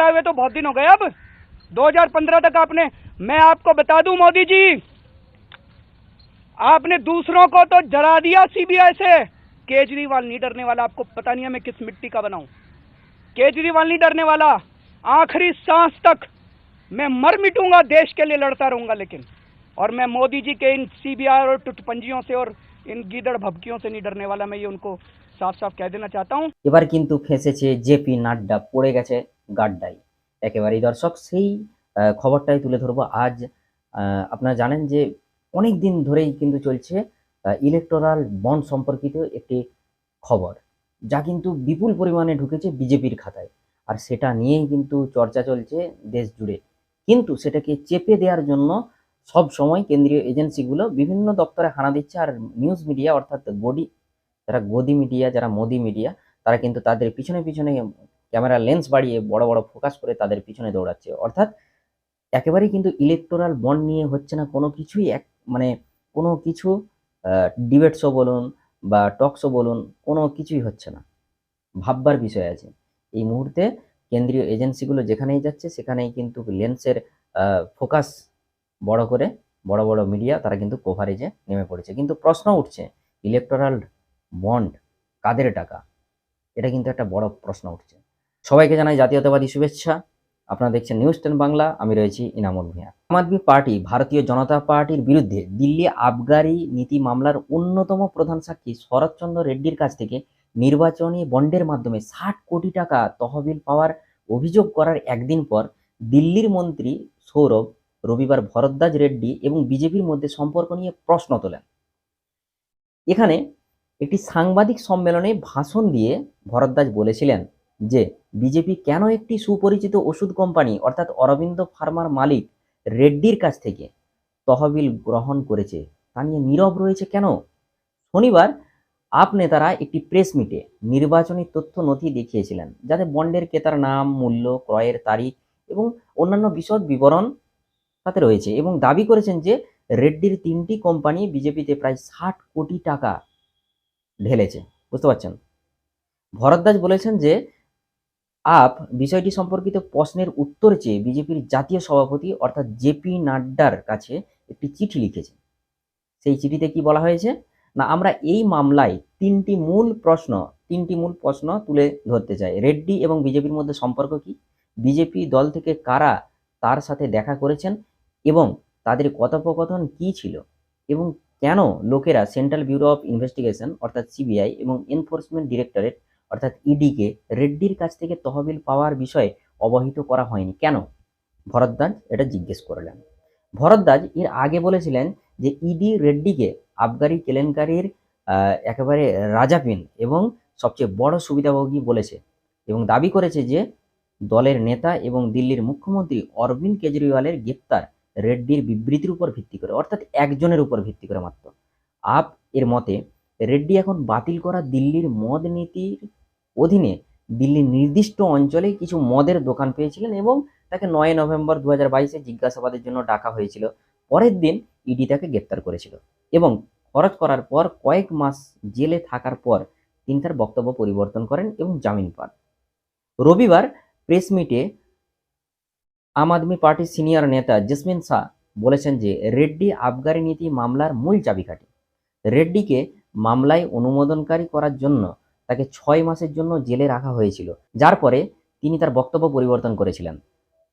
आए हुए तो बहुत दिन हो गए अब 2015 तक आपने मैं आपको बता दूं मोदी जी आपने दूसरों को तो जरा दिया सीबीआई से केजरीवाल नहीं डरने वाला आपको पता नहीं है मैं किस मिट्टी का बनाऊं केजरीवाल नहीं डरने वाला आखिरी सांस तक मैं मर मिटूंगा देश के लिए लड़ता रहूंगा लेकिन और मैं मोदी जी के इन सीबीआई और टुटपंजियों से और इन गीदड़ भभकियों से नहीं डरने वाला मैं ये उनको साफ साफ कह देना चाहता हूँ এবার কিন্তু ফেঁসেছে জেপি নাড্ডা পড়ে গেছে গাড্ডায় একেবারেই দর্শক, সেই খবরটাই তুলে ধরবো আজ। আপনারা জানেন যে অনেক দিন ধরেই কিন্তু চলছে ইলেকটোরাল বন্ড সম্পর্কিত একটি খবর, যা কিন্তু বিপুল পরিমাণে ঢুকেছে বিজেপির খাতায়। আর সেটা নিয়েই কিন্তু চর্চা চলছে দেশ জুড়ে। কিন্তু সেটাকে চেপে দেওয়ার জন্য সব সময় কেন্দ্রীয় এজেন্সিগুলো বিভিন্ন দপ্তরে হানা দিচ্ছে, আর নিউজ মিডিয়া অর্থাৎ গডি যারা গদি মিডিয়া যারা মোদি মিডিয়া তারা কিন্তু তাদের পিছনে পিছনে ক্যামেরা লেন্স বাড়িয়ে বড় বড় ফোকাস করে তাদের পিছনে দৌড়াচ্ছে। অর্থাৎ একেবারেই কিন্তু ইলেকটোরাল বন্ড নিয়ে হচ্ছে না কোনো কিছুই এক মানে কোনো কিছু ডিবেট শো বলুন বা টক শো বলুন কোনো কিছুই হচ্ছে না। ভাববার বিষয় আছে। এই মুহূর্তে কেন্দ্রীয় এজেন্সিগুলো যেখানেই যাচ্ছে সেখানেই কিন্তু লেন্সের ফোকাস বড় করে বড় বড় মিডিয়া তারা কিন্তু কভারেজে নেমে পড়েছে। কিন্তু প্রশ্ন উঠছে ইলেকটোরাল বন্ড কাদের টাকা? এটা কিন্তু একটা বড় প্রশ্ন উঠছে। সবাইকে জানাই জাতীয়তাবাদী শুভেচ্ছা। আপনারা দেখছেন নিউজ টেন বাংলা আমি রয়েছি ইনামুল ভূঁইয়া আম আদমি পার্টি, ভারতীয় জনতা পার্টির বিরুদ্ধে দিল্লি আবগারি নীতি মামলার অন্যতম প্রধান সাক্ষী শরৎচন্দ্র রেড্ডির কাছ থেকে নির্বাচনী বন্ডের মাধ্যমে ষাট কোটি টাকা তহবিল পাওয়ার অভিযোগ করার একদিন পর দিল্লির মন্ত্রী সৌরভ রবিবার ভরদ্বাজ রেড্ডি এবং বিজেপির মধ্যে সম্পর্ক নিয়ে প্রশ্ন তোলেন। এখানে একটি সাংবাদিক সম্মেলনে ভাষণ দিয়ে ভরদ্বাজ বলেছিলেন যে বিজেপি কেন একটি সুপরিচিত ওষুধ কোম্পানি, অর্থাৎ অরবিন্দ ফার্মার মালিক রেড্ডির কাছ থেকে তহবিল গ্রহণ করেছে, তা নিয়ে নীরব রয়েছে কেন? শনিবার আপ নেতারা একটি প্রেস মিটে নির্বাচনী তথ্য নথি দেখিয়েছিলেন, যাতে বন্ডের ক্রেতার নাম, মূল্য, ক্রয়ের তারিখ এবং অন্যান্য বিশদ বিবরণ তাতে রয়েছে এবং দাবি করেছেন যে রেড্ডির তিনটি কোম্পানি বিজেপিতে প্রায় ষাট কোটি টাকা ঢেলেছে। বুঝতে পারছেন? ভরদ্বাজ বলেছেন যে আপ বিষয়টি সম্পর্কিত প্রশ্নের উত্তর চেয়ে বিজেপির জাতীয় সভাপতি অর্থাৎ জেপি নাড্ডার কাছে একটি চিঠি লিখেছে সেই চিঠিতে কি বলা হয়েছে? না, আমরা এই মামলায় তিনটি মূল প্রশ্ন, তিনটি মূল প্রশ্ন তুলে ধরতে চাই। রেড্ডি এবং বিজেপির মধ্যে সম্পর্ক কি? বিজেপি দল থেকে কারা তার সাথে দেখা করেছেন এবং তাদের কথোপকথন কি ছিল? এবং কেন লোকেরা সেন্ট্রাল ব্যুরো অফ ইনভেস্টিগেশন অর্থাৎ সিবিআই এবং এনফোর্সমেন্ট ডিরেক্টরেট অর্থাৎ ইডিকে রেড্ডির কাছ থেকে তহবিল পাওয়ার বিষয়ে অবহিত করা হয়নি। কেন? ভরদ্বাজ এটা জিজ্ঞেস করলেন। ভরদ্বাজ এর আগে বলেছিলেন যে ইডি রেড্ডিকে আবগারি কেলেঙ্কারির একেবারে রাজাপিন এবং সবচেয়ে বড় সুবিধাভোগী বলেছে এবং দাবি করেছে যে দলের নেতা এবং দিল্লির মুখ্যমন্ত্রী অরবিন্দ কেজরিওয়ালের গ্রেপ্তার রেড্ডির বিবৃতির উপর ভিত্তি করে, অর্থাৎ একজনের উপর ভিত্তি করে মাত্র। আপ এর মতে রেড্ডি এখন বাতিল করা দিল্লির মদ নীতির অধীনে দিল্লির নির্দিষ্ট অঞ্চলে কিছু মদের দোকান পেয়েছিলেন এবং তাকে নয় নভেম্বর দু হাজার বাইশে জিজ্ঞাসাবাদের জন্য ডাকা হয়েছিল। পরের দিন ইডি তাকে গ্রেপ্তার করেছিল এবং খরচ করার পর কয়েক মাস জেলে থাকার পর তিনি তার বক্তব্য পরিবর্তন করেন এবং জামিন পান। রবিবার প্রেস মিটে আম আদমি পার্টির সিনিয়র নেতা জসমিন শাহ বলেছেন যে, রেড্ডি আবগারি নীতি মামলার মূল চাবিকাঠি। রেড্ডিকে মামলায় অনুমোদনকারী করার জন্য তাকে ছয় মাসের জন্য জেলে রাখা হয়েছিল। যার পরে তিনি তার বক্তব্য পরিবর্তন করেছিলেন।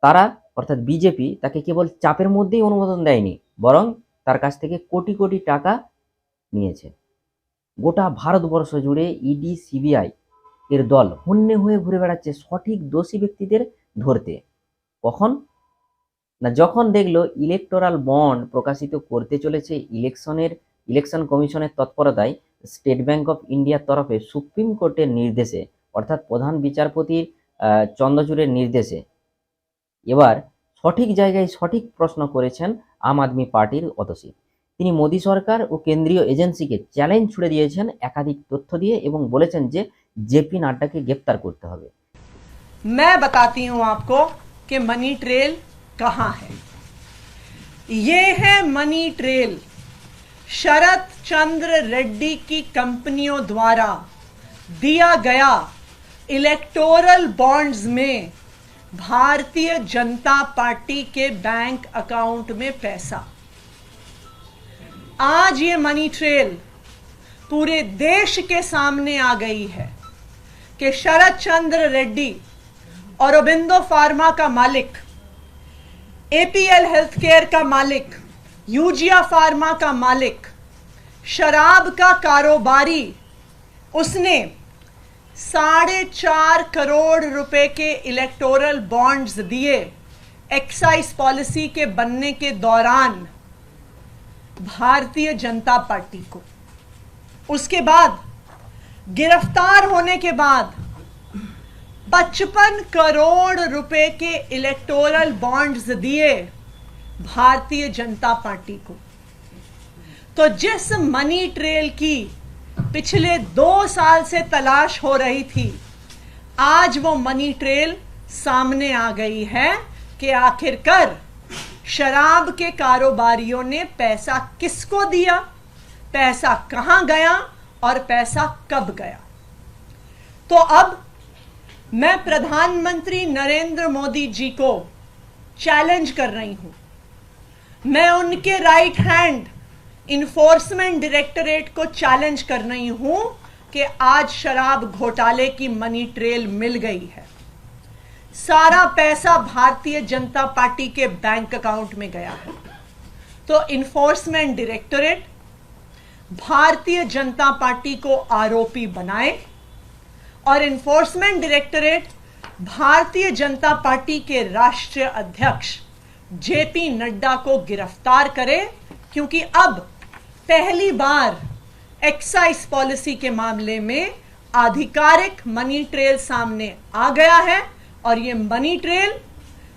তারা, অর্থাৎ বিজেপি, তাকে কেবল চাপের মধ্যেই অনুমোদন দেয়নি, বরং তার কাছ থেকে কোটি কোটি টাকা নিয়েছে। গোটা ভারতবর্ষ জুড়ে ইডি, সিবিআই এর দল হন্যে হয়ে ঘুরে বেড়াচ্ছে সঠিক দোষী ব্যক্তিদের ধরতে। কখন? না, যখন দেখল ইলেকটোরাল বন্ড প্রকাশিত করতে চলেছে ইলেকশনের ইলেকশন কমিশনের তৎপরতায় স্টেট ব্যাংক অফ ইন্ডিয়ার তরফে সুপ্রিম কোর্টের নির্দেশে অর্থাৎ প্রধান বিচারপতির আহ, চন্দ্রচূড়ের নির্দেশে এবার সঠিক জায়গায় সঠিক প্রশ্ন করেছেন আম আদমি পার্টির অতসী তিনি মোদী সরকার ও কেন্দ্রীয় এজেন্সিকে চ্যালেঞ্জ ছুড়ে দিয়েছেন একাধিক তথ্য দিয়ে এবং বলেছেন যে জেপি নাড্ডাকে গ্রেপ্তার করতে হবে मैं बताती हूं आपको कि मनी ट्रेल कहां है ये है मनी ट्रेल शरद चंद्र रेड्डी की कंपनियों द्वारा दिया गया इलेक्टोरल बॉन्ड्स में भारतीय जनता पार्टी के बैंक अकाउंट में पैसा। आज ये मनी ट्रेल पूरे देश के सामने आ गई है कि शरद चंद्र रेड्डी और ओबिंदो फार्मा का मालिक एपीएल हेल्थ केयर का मालिक यूजिया फार्मा का मालिक, शराब का कारोबारी, उसने साढ़े चार करोड़ रुपए के इलेक्टोरल बॉन्ड्स दिए एक्साइज पॉलिसी के बनने के दौरान भारतीय जनता पार्टी को। उसके बाद, गिरफ़्तार होने के बाद 55 करोड़ रुपए के इलेक्टोरल बॉन्ड्स दिए। भारतीय जनता पार्टी को। तो जिस मनी ट्रेल की पिछले दो साल से तलाश हो रही थी, आज वो मनी ट्रेल सामने आ गई है कि आखिरकार शराब के कारोबारियों ने पैसा किसको दिया, पैसा कहाँ गया और पैसा कब गया। तो अब मैं प्रधानमंत्री नरेंद्र मोदी जी को चैलेंज कर रही हूँ। मैं उनके राइट हैंड इन्फोर्समेंट डायरेक्टरेट को चैलेंज कर रही हूँ कि आज शराब घोटाले की मनी ट्रेल मिल गई है। सारा पैसा भारतीय जनता पार्टी के बैंक अकाउंट में गया है। तो enforcement directorate Bharatiya Janata party को आरोपी बनाए और enforcement directorate Bharatiya Janata party के राष्ट्रीय अध्यक्ष जेपी नड्डा को गिरफ्तार करे क्योंकि अब पहली बार एक्साइज पॉलिसी के मामले में आधिकारिक मनी ट्रेल सामने आ गया है और ये मनी ट्रेल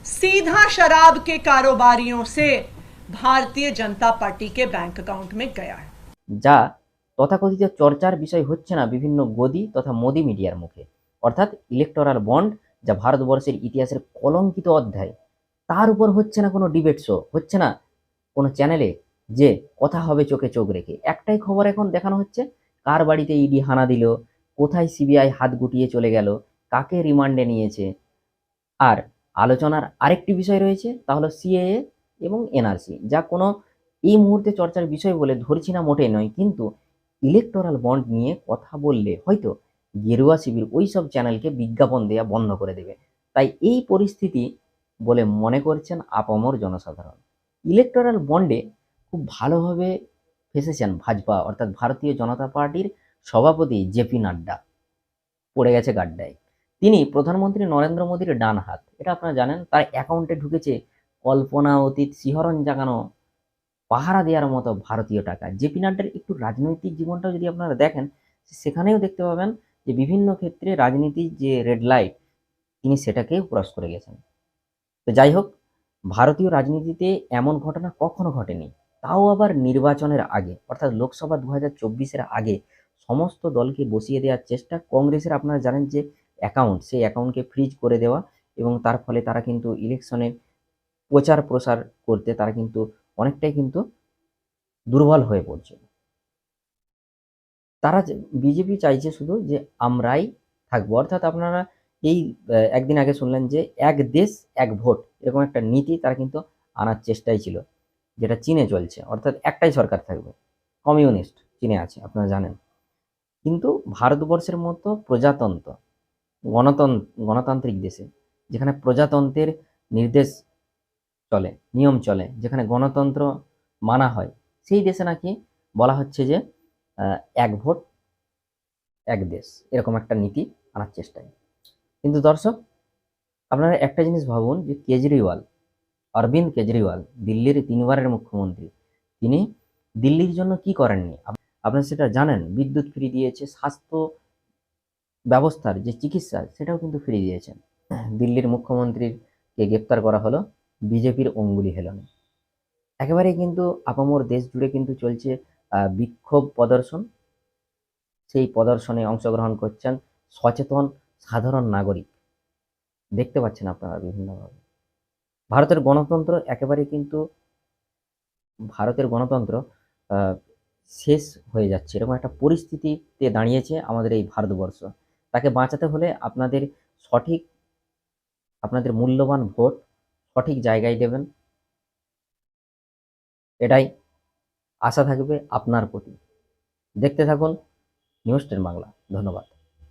सीधा शराब के कारोबारियों से भारतीय जनता पार्टी के बैंक अकाउंट में गया है যা তথাকথিত চর্চার বিষয় হচ্ছে না বিভিন্ন গদি তথা মোদি মিডিয়ার মুখে অর্থাৎ ইলেকটোরাল বন্ড যা ভারতবর্ষের ইতিহাসের কলঙ্কিত অধ্যায় তার উপর হচ্ছে না কোনো ডিবেট শো হচ্ছে না কোনো চ্যানেলে যে কথা হবে চোখে চোখ রেখে। একটাই খবর এখন দেখানো হচ্ছে, কার বাড়িতে ইডি হানা দিল, কোথায় সিবিআই হাত গুটিয়ে চলে গেল, কাকে রিমান্ডে নিয়েছে। আর আলোচনার আরেকটি বিষয় রয়েছে, তা হলো সিএএ এবং এনআরসি যা কোনো এই মুহূর্তে চর্চার বিষয় বলে ধরছি না মোটেই নয়, কিন্তু ইলেকটোরাল বন্ড নিয়ে কথা বললে হয়তো গেরুয়া শিবির ওই সব চ্যানেলকে বিজ্ঞাপন দেওয়া বন্ধ করে দেবে। তাই এই পরিস্থিতি বলে মনে করছেন আপামর জনসাধারণ। ইলেকটোরাল বন্ডে খুব ভালোভাবে ফেসেছেন ভাজপা, অর্থাৎ ভারতীয় জনতা পার্টির সভাপতি জেপি নাড্ডা। পড়ে গেছে গাড্ডায়। তিনি প্রধানমন্ত্রী নরেন্দ্র মোদীর ডান হাত। এটা আপনারা জানেন, তার অ্যাকাউন্টে ঢুকেছে কল্পনা অতীত, শিহরণ জাগানো, পাহারা দেওয়ার মতো ভারতীয় টাকা। জেপি নাড্ডার একটু রাজনৈতিক জীবনটাও যদি আপনারা দেখেন, সেখানেও দেখতে পাবেন যে বিভিন্ন ক্ষেত্রে রাজনীতির যে রেড লাইট তিনি সেটাকে ক্রস করে গেছেন। তো যাই হোক, ভারতীয় রাজনীতিতে এমন ঘটনা কখনো ঘটেনি। তাও আবার নির্বাচনের আগে, অর্থাৎ লোকসভা দু হাজার আগে সমস্ত দলকে বসিয়ে দেওয়ার চেষ্টা কংগ্রেসের। আপনারা জানেন যে অ্যাকাউন্ট সেই অ্যাকাউন্টকে ফ্রিজ করে দেওয়া এবং তার ফলে তারা কিন্তু ইলেকশনের প্রচার প্রসার করতে তারা কিন্তু অনেকটাই কিন্তু দুর্বল হয়ে পড়ছে। তারা বিজেপি চাইছে শুধু যে আমরাই থাকব। অর্থাৎ আপনারা এই একদিন আগে শুনলেন যে এক দেশ, এক ভোট, এরকম একটা নীতি তারা কিন্তু আনার চেষ্টাই ছিল, যেটা চীনে চলছে। অর্থাৎ একটাই সরকার থাকবে, কমিউনিস্ট চীনে আছে, আপনারা জানেন। কিন্তু ভারতবর্ষের মতো প্রজাতন্ত্র গণতন্ত্র গণতান্ত্রিক দেশে, যেখানে প্রজাতন্ত্রের নির্দেশ চলে, নিয়ম চলে, যেখানে গণতন্ত্র মানা হয়, সেই দেশে নাকি বলা হচ্ছে যে এক ভোট, এক দেশ, এরকম একটা নীতি আনার চেষ্টায়। কিন্তু দর্শক, আপনারা একটা জিনিস ভাবুন যে কেজরিওয়াল, অরবিন্দ কেজরিওয়াল, দিল্লির তিনবারের মুখ্যমন্ত্রী, তিনি দিল্লির জন্য কি করেননি? আপ- আপনারা সেটা জানেন, বিদ্যুৎ ফ্রি দিয়েছে, স্বাস্থ্য ব্যবস্থার যে চিকিৎসা, সেটাও কিন্তু ফ্রি দিয়েছেন। দিল্লির মুখ্যমন্ত্রীকে গ্রেপ্তার করা হলো, বিজেপির অঙ্গুলি হেলনে। একেবারে কিন্তু আপামর দেশ জুড়ে কিন্তু চলছে বিক্ষোভ প্রদর্শন। সেই প্রদর্শনে অংশগ্রহণ করছেন সচেতন সাধারণ নাগরিক। দেখতে পাচ্ছেন আপনারা বিভিন্নভাবে। ভারতের গণতন্ত্র একেবারে কিন্তু ভারতের গণতন্ত্র শেষ হয়ে যাচ্ছে। এরকম একটা পরিস্থিতিতে দাঁড়িয়েছে আমাদের এই ভারতবর্ষ। তাকে বাঁচাতে হলে আপনাদের সঠিক, আপনাদের মূল্যবান ভোট সঠিক জায়গায় দেবেন। এটাই আশা থাকবে আপনার প্রতি। দেখতে থাকুন নিউজ টেন বাংলা। ধন্যবাদ।